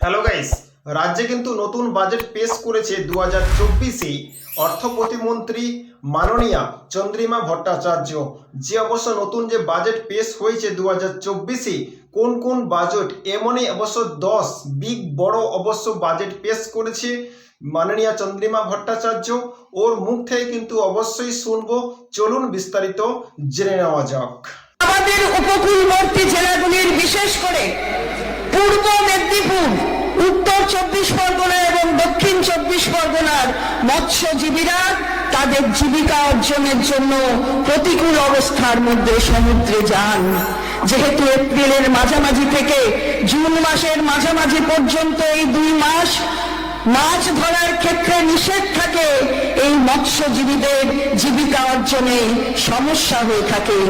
Hello guys রাজ্যে কিন্তু নতুন বাজেট পেশ করেছে দু হাজার চব্বিশে। অর্থ প্রতিমন্ত্রী মাননীয়া চন্দ্রিমা ভট্টাচার্য। যে অবশ্য নতুন যে বাজেট পেশ হয়েছে দু হাজার চব্বিশে, কোন কোন বাজেট এমনই অবশ্য দশ বিগ বড় অবশ্য বাজেট পেশ করেছে মাননীয়া চন্দ্রিমা ভট্টাচার্য। ওর মুখ থেকে কিন্তু অবশ্যই শুনব। চলুন বিস্তারিত জেনে নেওয়া যাক। আমাদের উপকূলবর্তী জেলাগুলির বিশেষ করে পূর্ব মেদিনীপুর উত্তর চব্বিশ পরগনা এবং দক্ষিণ চব্বিশ পরগনার মৎস্যজীবীরা তাদের জীবিকা অর্জনের জন্য প্রতিকূল অবস্থার মধ্যে সমুদ্রে যান। যেহেতু এপ্রিলের মাঝামাঝি থেকে জুন মাসের মাঝামাঝি পর্যন্ত এই দুই মাস মাছ ধরার ক্ষেত্রে নিষেধ থাকে, এই মৎস্যজীবীদের জীবিকা অর্জনে সমস্যা হয়ে থাকে।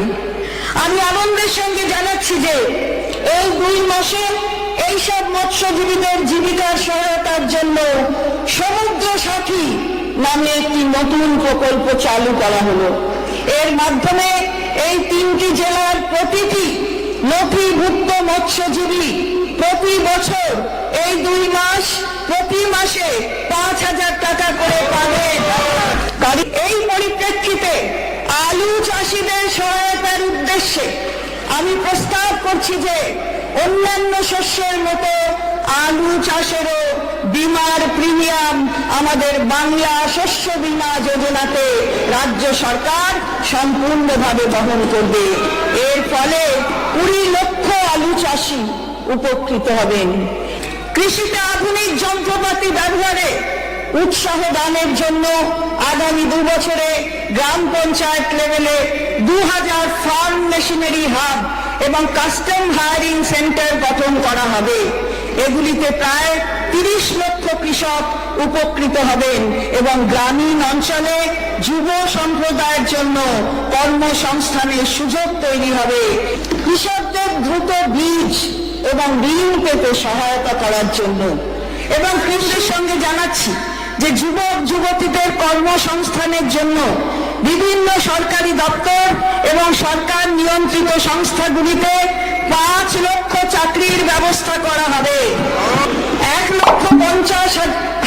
আমি আনন্দের সঙ্গে জানাচ্ছি যে এই দুই মাসে এইসব মৎস্যজীবীদের জীবিকার সহায়তার জন্য সমুদ্র সাথী নামে একটি নতুন প্রকল্প চালু করা হলো। এর মাধ্যমে এই তিনটি জেলার প্রতিটি নথিভুক্ত মৎস্যজীবী প্রতি বছর এই দুই মাস, প্রতি মাসে পাঁচ হাজার টাকা করে পাবে। এই পরিপ্রেক্ষিতে আলু চাষিদের সহায়তার উদ্দেশ্যে আমি প্রস্তাব করছি যে অন্যান্য শস্যের মতো আলু চাষেরও বিমার প্রিমিয়াম আমাদের বাংলা শস্য বীমা যোজনাতে রাজ্য সরকার সম্পূর্ণভাবে বহন করবে। এর ফলে কুড়ি লক্ষ আলু চাষি উপকৃত হবেন। কৃষিতে আধুনিক যন্ত্রপাতি ব্যবহারে উৎসাহ দানের জন্য আগামী দু বছরে গ্রাম পঞ্চায়েত লেভেলে দু হাজার ফার্ম মেশিনারি হাব এবং কাস্টম হায়ারিং সেন্টার গঠন করা হবে। এগুলিতে প্রায় তিরিশ লক্ষ কৃষক উপকৃত হবেন এবং গ্রামীণ অঞ্চলে যুব সম্প্রদায়ের জন্য কর্মসংস্থানের সুযোগ তৈরি হবে। কৃষকদের দ্রুত বীজ এবং ঋণ পেতে সহায়তা করার জন্য। এবং কৃষির সঙ্গে জানাচ্ছি যে যুবক যুবতীদের কর্মসংস্থানের জন্য বিভিন্ন সরকারি দপ্তর এবং সরকার নিয়ন্ত্রিত সংস্থাগুলিতে পাঁচ লক্ষ চাকরির ব্যবস্থা করা হবে। এক লক্ষ পঞ্চাশ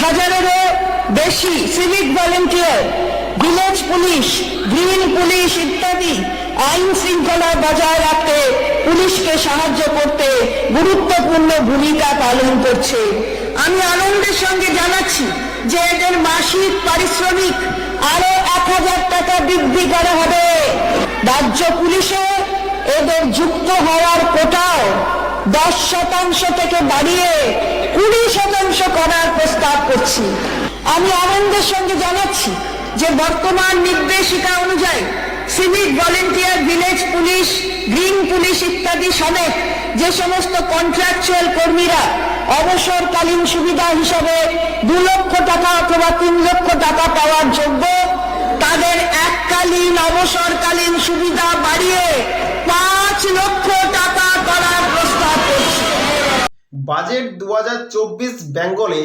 হাজারেরও বেশি civic volunteer village police green police ইত্যাদি আইন শৃঙ্খলা বজায় রাখতে পুলিশকে সাহায্য করতে গুরুত্বপূর্ণ ভূমিকা পালন করছে। আমি আনন্দের সঙ্গে জানাচ্ছি যে এদের মাসিক পারিশ্রমিক আরও এক হাজার টাকা বৃদ্ধি করা হবে। রাজ্য পুলিশে এদের যুক্ত হওয়ার কোটাও দশ শতাংশ থেকে বাড়িয়ে কুড়ি শতাংশ করার প্রস্তাব করছি। আমি আনন্দের সঙ্গে জানাচ্ছি যে বর্তমান নির্দেশিকা অনুযায়ী civic volunteer, village police, green police ইত্যাদি সমেত যে সমস্ত কন্ট্রাকচুয়াল কর্মীরা অবসরকালীন সুবিধা হিসাবে দু লক্ষ টাকা অথবা তিন লক্ষ টাকা পাওয়ার যোগ্য, তাদের এককালীন অবসরকালীন সুবিধা বাড়িয়ে পাঁচ লক্ষ টাকা করার প্রস্তাব করছি। বাজেট দু হাজার চব্বিশ বেঙ্গলে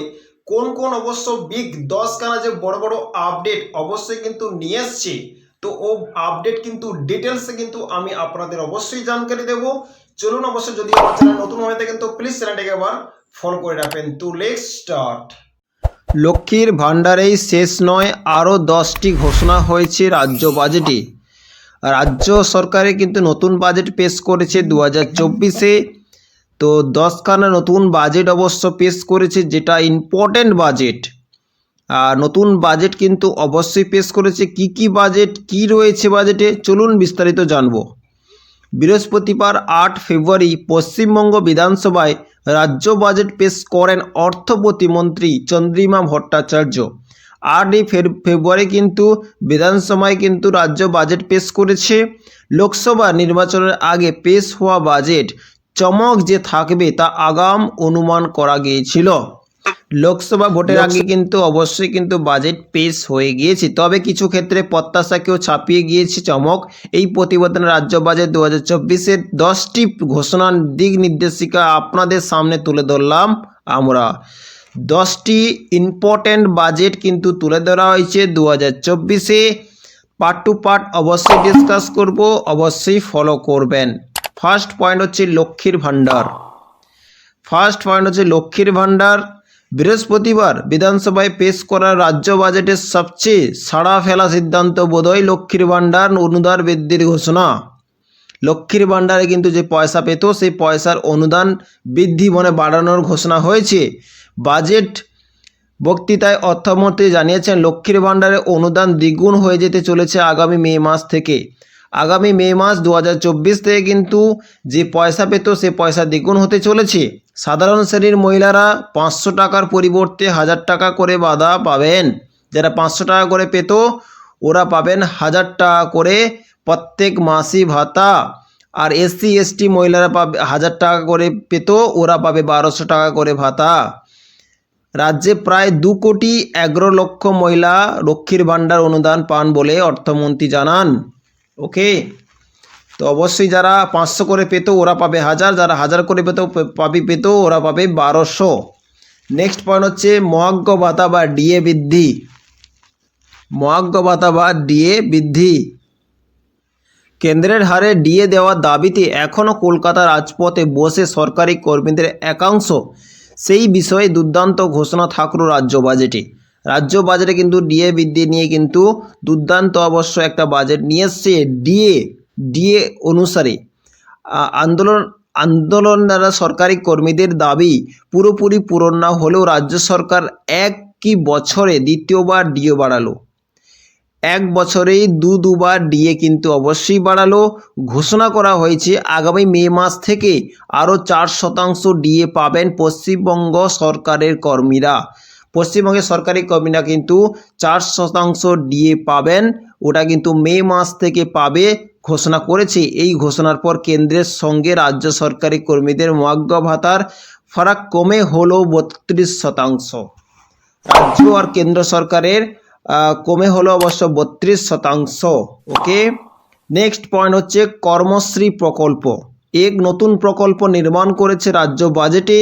কোন কোন অবশ্য বিগ দশখানা যে বড় বড় আপডেট অবশ্যই কিন্তু নিয়ে এসছে, তো ও আপডেট কিন্তু ডিটেলসে কিন্তু আমি আপনাদের অবশ্যই জানকারি দেব। চলুন অবশ্যই যদি আমার চ্যানেল নতুন হয়ে থাকেন, তো প্লিজ চ্যানেলটাকে একবার ফলো করে রাখবেন। টু লেট স্টার্ট লক্ষ্মীর ভাণ্ডারেই শেষ নয়, আরও দশটি ঘোষণা হয়েছে রাজ্য বাজেটে। রাজ্য সরকারে কিন্তু নতুন বাজেট পেশ করেছে দু হাজার চব্বিশে। তো দশখানা নতুন বাজেট অবশ্য পেশ করেছে যেটা ইম্পর্ট্যান্ট বাজেট। আর নতুন বাজেট কিন্তু অবশ্যই পেশ করেছে কি কি বাজেট, কি রয়েছে বাজেটে, চলুন বিস্তারিত জানব। বৃহস্পতিবার আট ফেব্রুয়ারি পশ্চিমবঙ্গ বিধানসভায় রাজ্য বাজেট পেশ করেন অর্থ প্রতিমন্ত্রী চন্দ্রিমা ভট্টাচার্য। আটই ফেব্রুয়ারি কিন্তু, বিধানসভায় কিন্তু রাজ্য বাজেট পেশ করেছে। লোকসভা নির্বাচনের আগে পেশ হওয়া বাজেট চমক যে থাকবে তা আগাম অনুমান করা গিয়েছিল। লোকসভা ভোটের আগে কিন্তু অবশ্যই কিন্তু বাজেট পেশ হয়ে গিয়েছে। তবে কিছু ক্ষেত্রে প্রত্যাশাকেও ছাপিয়ে গিয়েছে চমক। এই প্রতিবেদনে রাজ্য বাজেট দু হাজার চব্বিশের দশটি ঘোষণার দিক নির্দেশিকা আপনাদের সামনে তুলে ধরলাম আমরা। দশটি ইম্পর্ট্যান্ট বাজেট কিন্তু তুলে ধরা হয়েছে দু হাজার চব্বিশে। পার্ট টু পার্ট অবশ্যই ডিসকাস করব অবশ্যই ফলো করবেন। ফার্স্ট পয়েন্ট হচ্ছে লক্ষ্মীর ভাণ্ডার। ফার্স্ট পয়েন্ট হচ্ছে লক্ষ্মীর ভাণ্ডার। বৃহস্পতিবার বিধানসভায় পেশ করা রাজ্য বাজেটের সবচেয়ে সাড়া ফেলা সিদ্ধান্ত বোধহয় লক্ষ্মীর ভাণ্ডার অনুদান বৃদ্ধির ঘোষণা। লক্ষ্মীর ভাণ্ডারে কিন্তু যে পয়সা পেত, সেই পয়সার অনুদান বৃদ্ধি মানে বাড়ানোর ঘোষণা হয়েছে। বাজেট বক্তৃতায় অর্থমন্ত্রী জানিয়েছেন, লক্ষ্মীর ভাণ্ডারে অনুদান দ্বিগুণ হয়ে যেতে চলেছে আগামী মে মাস থেকে। আগামী মে মাস দু হাজার চব্বিশ থেকে কিন্তু যে পয়সা পেত, সে পয়সা দ্বিগুণ হতে চলেছে। সাধারণ শ্রেণির মহিলারা পাঁচশো টাকার পরিবর্তে হাজার টাকা করে বাধা পাবেন। যারা পাঁচশো টাকা করে পেত, ওরা পাবেন হাজার টাকা করে প্রত্যেক মাসি ভাতা। আর এসসি এসটি মহিলারা পাবে, হাজার টাকা করে পেত, ওরা পাবে বারোশো টাকা করে ভাতা। রাজ্যে প্রায় দু কোটি এগারো লক্ষ মহিলা লক্ষ্মীর ভাণ্ডার অনুদান পান বলে অর্থমন্ত্রী জানান। ওকে? তো অবশ্যই যারা পাঁচশো করে পেত, ওরা পাবে হাজার। যারা হাজার করে পেত পাবি পেত, ওরা পাবে বারোশো। নেক্সট পয়েন্ট হচ্ছে মহাজ্ঞ ভাতা বা ডিএ বৃদ্ধি। মহাজ্ঞ ভাতা বা ডিএ বৃদ্ধি। কেন্দ্রের হারে ডিএ দেওয়ার দাবিতে এখনও কলকাতার রাজপথে বসে সরকারি কর্মীদের একাংশ। সেই বিষয়ে দুর্দান্ত ঘোষণা থাকল রাজ্য বাজেটে। রাজ্য বাজেটে কিন্তু ডিএ বৃদ্ধি নিয়ে কিন্তু দুর্দান্ত অবশ্য একটা বাজেট নিয়ে এসছে ডিএ ডিএ অনুসারে। আন্দোলন আন্দোলন দ্বারা সরকারি কর্মীদের দাবি পুরোপুরি পূরণ না হলেও রাজ্য সরকার একই বছরে দ্বিতীয়বার ডিএ বাড়ালো। এক বছরেই দু দুবার ডিএ কিন্তু অবশ্যই বাড়ালো। ঘোষণা করা হয়েছে, আগামী মে মাস থেকে আরও চার শতাংশ ডিএ পাবেন পশ্চিমবঙ্গ সরকারের কর্মীরা। পশ্চিমবঙ্গের সরকারি কর্মীরা কিন্তু চার শতাংশ ডিএ পাবেন। ওটা কিন্তু মে মাস থেকে পাবে, ঘোষণা করেছে। এই ঘোষণার পর কেন্দ্রের সঙ্গে রাজ্য সরকারি কর্মীদের মহাজ্ঞ ভাতার ফারাক কমে হলো বত্রিশ শতাংশ। রাজ্য আর কেন্দ্র সরকারের কমে হলো অবশ্য বত্রিশ শতাংশ। ওকে, নেক্সট পয়েন্ট হচ্ছে কর্মশ্রী প্রকল্প। এক নতুন প্রকল্প নির্মাণ করেছে রাজ্য বাজেটে।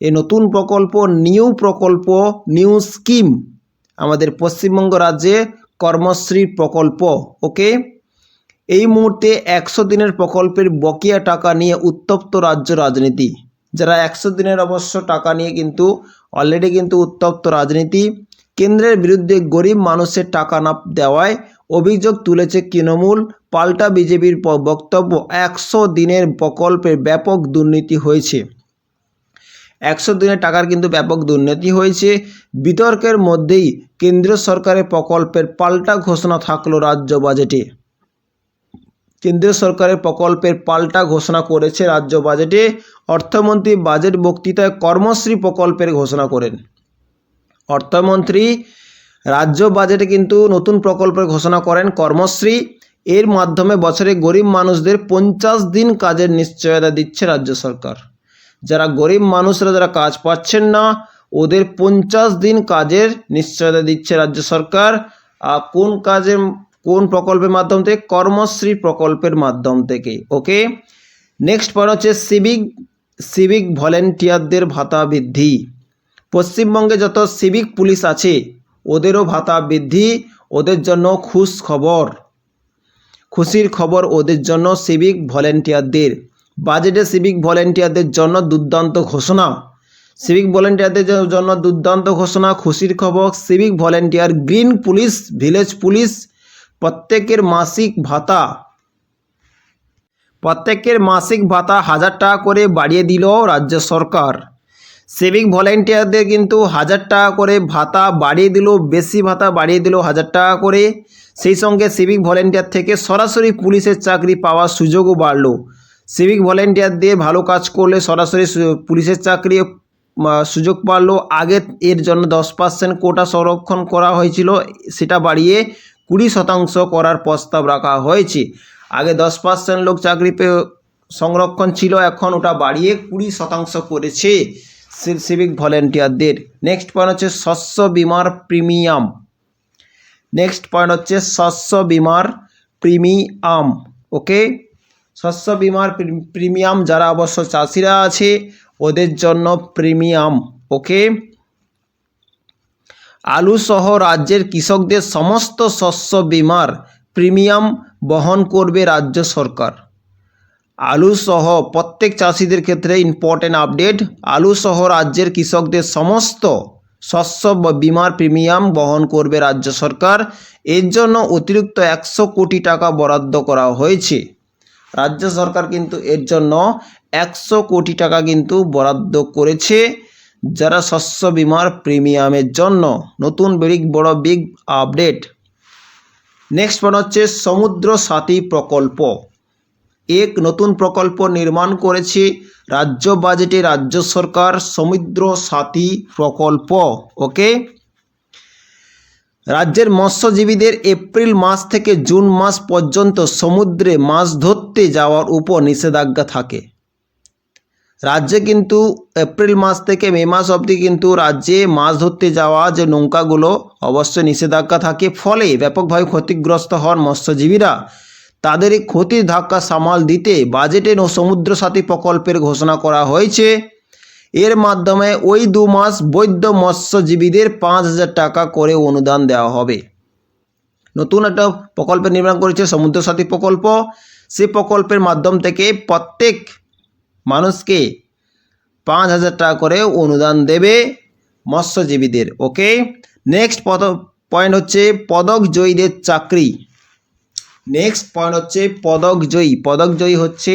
এই নতুন প্রকল্প, নিউ প্রকল্প, নিউ স্কিম আমাদের পশ্চিমবঙ্গ রাজ্যে কর্মশ্রী প্রকল্প ওকে এই মুহূর্তে একশো দিনের প্রকল্পের বকেয়া টাকা নিয়ে উত্তপ্ত রাজ্য রাজনীতি। যারা একশো দিনের অবশ্য টাকা নিয়ে কিন্তু অলরেডি কিন্তু উত্তপ্ত রাজনীতি, কেন্দ্রের বিরুদ্ধে গরিব মানুষের টাকা না দেওয়ায় অভিযোগ তুলেছে তৃণমূল, পাল্টা বিজেপির বক্তব্য একশো দিনের প্রকল্পের ব্যাপক দুর্নীতি হয়েছে। একশো দিনের টাকার কিন্তু ব্যাপক দুর্নীতি হয়েছে। বিতর্কের মধ্যেই কেন্দ্রীয় সরকারের প্রকল্পের পাল্টা ঘোষণা থাকল রাজ্য বাজেটে। কেন্দ্রীয় সরকারের প্রকল্পের পাল্টা ঘোষণা করেছে রাজ্য বাজেটে। অর্থমন্ত্রী বাজেট বক্তৃতায় কর্মশ্রী প্রকল্পের ঘোষণা করেন। অর্থমন্ত্রী রাজ্য বাজেটে কিন্তু নতুন প্রকল্পের ঘোষণা করেন কর্মশ্রী। এর মাধ্যমে বছরে গরিব মানুষদের পঞ্চাশ দিন কাজের নিশ্চয়তা দিচ্ছে রাজ্য সরকার। যারা গরিব মানুষরা যারা কাজ পাচ্ছেন না, ওদের পঞ্চাশ দিন কাজের নিশ্চয়তা দিচ্ছে রাজ্য সরকার। আর কোন কাজের, কোন প্রকল্পের মাধ্যম থেকে? কর্মশ্রী প্রকল্পের মাধ্যম থেকে ওকে নেক্সট পয়েন্ট হচ্ছে সিভিক সিভিক ভলেন্টিয়ারদের ভাতা বৃদ্ধি। পশ্চিমবঙ্গে যত সিভিক পুলিশ আছে, ওদেরও ভাতা বৃদ্ধি, ওদের জন্য খুশ খবর। খুশির খবর ওদের জন্য সিভিক ভলেন্টিয়ারদের বাজেটে সিভিক ভলেন্টিয়ারদের জন্য দুর্দান্ত ঘোষণা। সিভিক ভলেন্টিয়ারদের জন্য দুর্দান্ত ঘোষণা, খুশির খবর civic volunteer green police village police প্রত্যেকের মাসিক ভাতা। প্রত্যেকের মাসিক ভাতা হাজার টাকা করে বাড়িয়ে দিল রাজ্য সরকার। সিভিক ভলেন্টিয়ারদের কিন্তু হাজার টাকা করে ভাতা বাড়িয়ে দিল, বেশি ভাতা বাড়িয়ে দিল হাজার টাকা করে। সেই সঙ্গে সিভিক ভলেন্টিয়ার থেকে সরাসরি পুলিশের চাকরি পাওয়ার সুযোগও বাড়লো। সিভিক ভলেন্টিয়ার দিয়ে ভালো কাজ করলে সরাসরি পুলিশের চাকরি সুযোগ পারল। আগে এর জন্য দশ পার্সেন্ট কোটা সংরক্ষণ করা হয়েছিল। সেটা বাড়িয়ে কুড়ি শতাংশ করার প্রস্তাব রাখা হয়েছে। আগে দশ পার্সেন্ট লোক চাকরি পেয়ে সংরক্ষণ ছিল, এখন ওটা বাড়িয়ে কুড়ি শতাংশ করেছে সিভিক ভলেন্টিয়ারদের নেক্সট পয়েন্ট হচ্ছে শস্য বিমার প্রিমিয়াম নেক্সট পয়েন্ট হচ্ছে শস্য বিমার প্রিমিয়াম ওকে শস্য বিমার প্রিমিয়াম যারা অবশ্য চাষিরা আছে, ওদের জন্য প্রিমিয়াম, ওকে? আলু সহ রাজ্যের কৃষকদের সমস্ত শস্য বিমার প্রিমিয়াম বহন করবে রাজ্য সরকার। আলু সহ প্রত্যেক চাষিদের ক্ষেত্রে ইম্পর্টেন্ট আপডেট আলু সহ রাজ্যের কৃষকদের সমস্ত শস্য বিমার প্রিমিয়াম বহন করবে রাজ্য সরকার। এর জন্য অতিরিক্ত একশো কোটি টাকা বরাদ্দ করা হয়েছে। রাজ্য সরকার কিন্তু এর জন্য একশো কোটি টাকা কিন্তু বরাদ্দ করেছে যারা শস্য বিমার প্রিমিয়ামের জন্য। নতুন বিগ, বড় বিগ আপডেট। নেক্সট ওয়ান হচ্ছে সমুদ্র সাথী প্রকল্প। এক নতুন প্রকল্প নির্মাণ করেছে রাজ্য বাজেটে রাজ্য সরকার সমুদ্র সাথী প্রকল্প। ওকে? রাজ্যের মৎস্যজীবীদের এপ্রিল মাস থেকে জুন মাস পর্যন্ত সমুদ্রে মাছ ধরতে যাওয়ার উপর নিষেধাজ্ঞা থাকে। রাজ্যে কিন্তু এপ্রিল মাস থেকে মে মাস অবধি কিন্তু রাজ্যে মাছ ধরতে যাওয়া যে নৌকাগুলো, অবশ্যই নিষেধাজ্ঞা থাকে। ফলে ব্যাপকভাবে ক্ষতিগ্রস্ত হন মৎস্যজীবীরা। তাদের এই ক্ষতির ধাক্কা সামাল দিতে বাজেটে নো সমুদ্র সাথী প্রকল্পের ঘোষণা করা হয়েছে। এর মাধ্যমে ওই দু মাস বৈধ মৎস্যজীবীদের পাঁচ হাজার টাকা করে অনুদান দেওয়া হবে। নতুন একটা প্রকল্পের নির্মাণ করেছে সমুদ্র সাথী প্রকল্প। সেই প্রকল্পের মাধ্যম থেকে প্রত্যেক মানুষকে পাঁচ হাজার টাকা করে অনুদান দেবে মৎস্যজীবীদের, ওকে? নেক্সট পদ, পয়েন্ট হচ্ছে পদক জয়ীদের চাকরি। নেক্সট পয়েন্ট হচ্ছে পদক জয়ী। পদক জয়ী হচ্ছে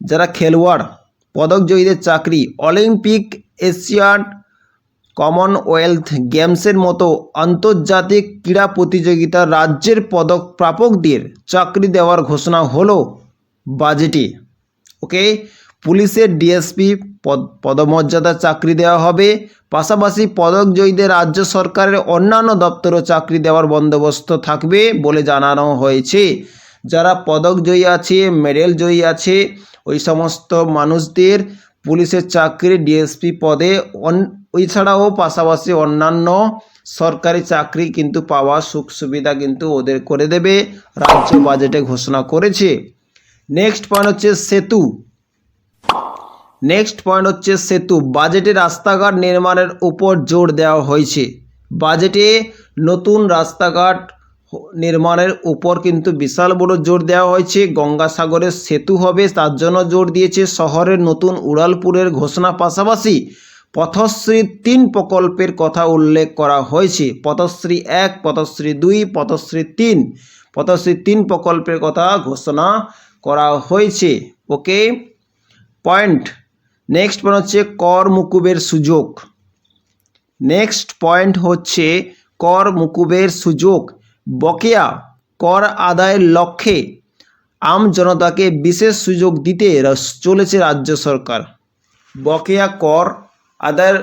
যারা খেলোয়াড়। পদক জয়ীদের চাকরি অলিম্পিক এশিয়াড কমনওয়েলথ গেমসের মতো আন্তর্জাতিক ক্রীড়া প্রতিযোগিতার রাজ্যের পদক প্রাপকদের চাকরি দেওয়ার ঘোষণা হলো বাজেটে। ওকে পুলিশের ডিএসপি পদ, পদমর্যাদার চাকরি দেওয়া হবে, পাশাপাশি পদক জয়ীদের রাজ্য সরকারের অন্যান্য দপ্তরও চাকরি দেওয়ার বন্দোবস্ত থাকবে বলে জানানো হয়েছে। যারা পদক জয়ী আছে মেডেল জয়ী আছে ওই সমস্ত মানুষদের পুলিশের চাকরি ডিএসপি পদে অন, ওই ছাড়াও পাশাপাশি অন্যান্য সরকারি চাকরি কিন্তু পাওয়া সুখ সুবিধা কিন্তু ওদের করে দেবে, রাজ্য বাজেটে ঘোষণা করেছে। নেক্সট পয়েন্ট হচ্ছে সেতু। নেক্সট পয়েন্ট হচ্ছে সেতু। বাজেটে রাস্তাঘাট নির্মাণের উপর জোর দেওয়া হয়েছে। বাজেটে নতুন রাস্তাঘাট নির্মাণের উপর কিন্তু বিশাল বড় জোর দেওয়া হয়েছে। গঙ্গাসাগরের সেতু হবে, তার জন্য জোর দিয়েছে শহরের নতুন উড়ালপুরের ঘোষণা পাশাপাশি পথশ্রী তিন প্রকল্পের কথা উল্লেখ করা হয়েছে। পথশ্রী এক, পথশ্রী দুই, পথশ্রী তিন পথশ্রী তিন প্রকল্পের কথা ঘোষণা করা হয়েছে। ওকে পয়েন্ট নেক্সট পয়েন্ট হচ্ছে কর মুকুবের সুযোগ। নেক্সট পয়েন্ট হচ্ছে কর মুকুবের সুযোগ। বকেয়া কর আদায়ের লক্ষ্যে আম জনতাকে বিশেষ সুযোগ দিতে চলেছে রাজ্য সরকার। বকেয়া কর আদায়ের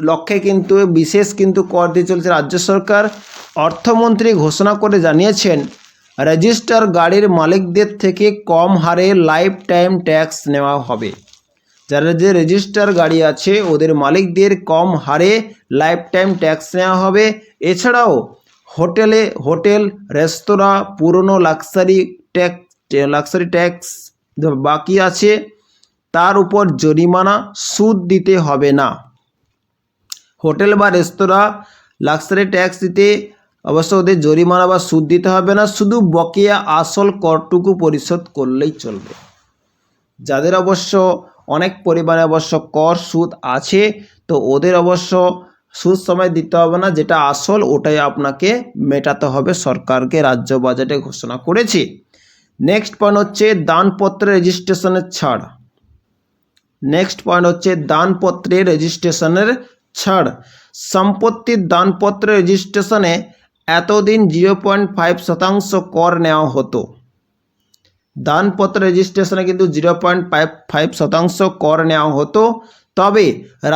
লক্ষ্যে কিন্তু, বিশেষ কিন্তু কর দিয়ে চলছে রাজ্য সরকার। অর্থমন্ত্রী ঘোষণা করে জানিয়েছেন, রেজিস্টার গাড়ির মালিকদের থেকে কম হারে লাইফ টাইম ট্যাক্স নেওয়া হবে। যারা যে রেজিস্টার গাড়ি আছে, ওদের মালিকদের কম হারে লাইফ টাইম ট্যাক্স নেওয়া হবে। এছাড়াও হোটেলে, হোটেল, রেস্তোরাঁ, পুরনো লাক্সারি ট্যাক্স লাক্সারি ট্যাক্স বাকি আছে। তার উপর জরিমানা সুদ দিতে হবে না। হোটেল বা রেস্তোরাঁ লাক্সারি ট্যাক্স দিতে অবশ্য ওদের জরিমানা বা সুদ দিতে হবে না, শুধু বকেয়া আসল করটুকু পরিশোধ করলেই চলবে। যাদের অবশ্য অনেক পরিমাণে অবশ্য কর সুদ আছে, তো ওদের অবশ্য সুদ সময় দিতে হবে না, যেটা আসল, ওটাই আপনাকে মেটাতে হবে সরকারকে, রাজ্য বাজেটে ঘোষণা করেছে। নেক্সট পয়েন্ট হচ্ছে দানপত্রের রেজিস্ট্রেশনের ছাড়। নেক্সট পয়েন্ট হচ্ছে দানপত্রের রেজিস্ট্রেশনের ছাড়। সম্পত্তির দানপত্র রেজিস্ট্রেশনে এতদিন জিরো পয়েন্ট ফাইভ শতাংশ কর নেওয়া হতো। দানপত্র রেজিস্ট্রেশনে কিন্তু জিরো পয়েন্ট ফাইভ ফাইভ শতাংশ কর নেওয়া হতো। তবে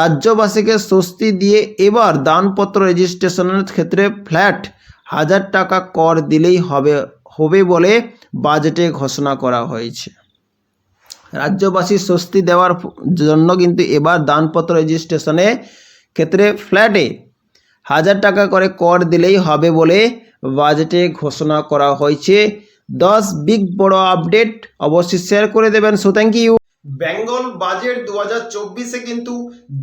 রাজ্যবাসীকে স্বস্তি দিয়ে এবার দানপত্র রেজিস্ট্রেশনের ক্ষেত্রে ফ্ল্যাট হাজার টাকা কর দিলেই হবে হবে বলে বাজেটে ঘোষণা করা হয়েছে। রাজ্যবাসী স্বস্তি দেওয়ার জন্য কিন্তু এবার দানপত্র রেজিস্ট্রেশনে ক্ষেত্রে ফ্ল্যাটে হাজার টাকা করে কর দিলেই হবে বলে বাজেটে ঘোষণা করা হয়েছে। দশ বিগ বড় আপডেট অবশ্যই শেয়ার করে দেবেন। So thank you Bengal budget দু হাজার চব্বিশে কিন্তু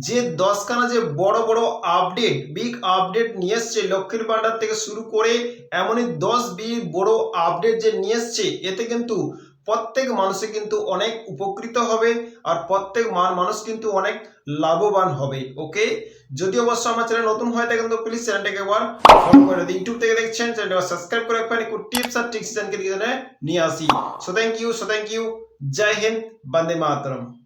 যে দশখানা যে বড় বড় আপডেট বিগ আপডেট নিয়ে এসছে লক্ষ্মীর ভাণ্ডার থেকে শুরু করে এমনই দশ বিগ বড় আপডেট যে নিয়ে এসছে, এতে কিন্তু প্রত্যেক মানুষে কিন্তু অনেক উপকৃত হবে আর প্রত্যেক মান মানুষ কিন্তু অনেক লাভবান হবে ওকে যদি অবশ্য আমার চ্যানেল নতুন হয় থাকে তো প্লিজ চ্যানেলটাকে একবার ফলো করে দিন। ইউটিউব থেকে দেখছেন চ্যানেলটা সাবস্ক্রাইব করে রাখবেন একটু টিপস আর ট্রিক্স জানকে নিয়ে আসি। So thank you so thank you जय हिंद बंदे मातरम।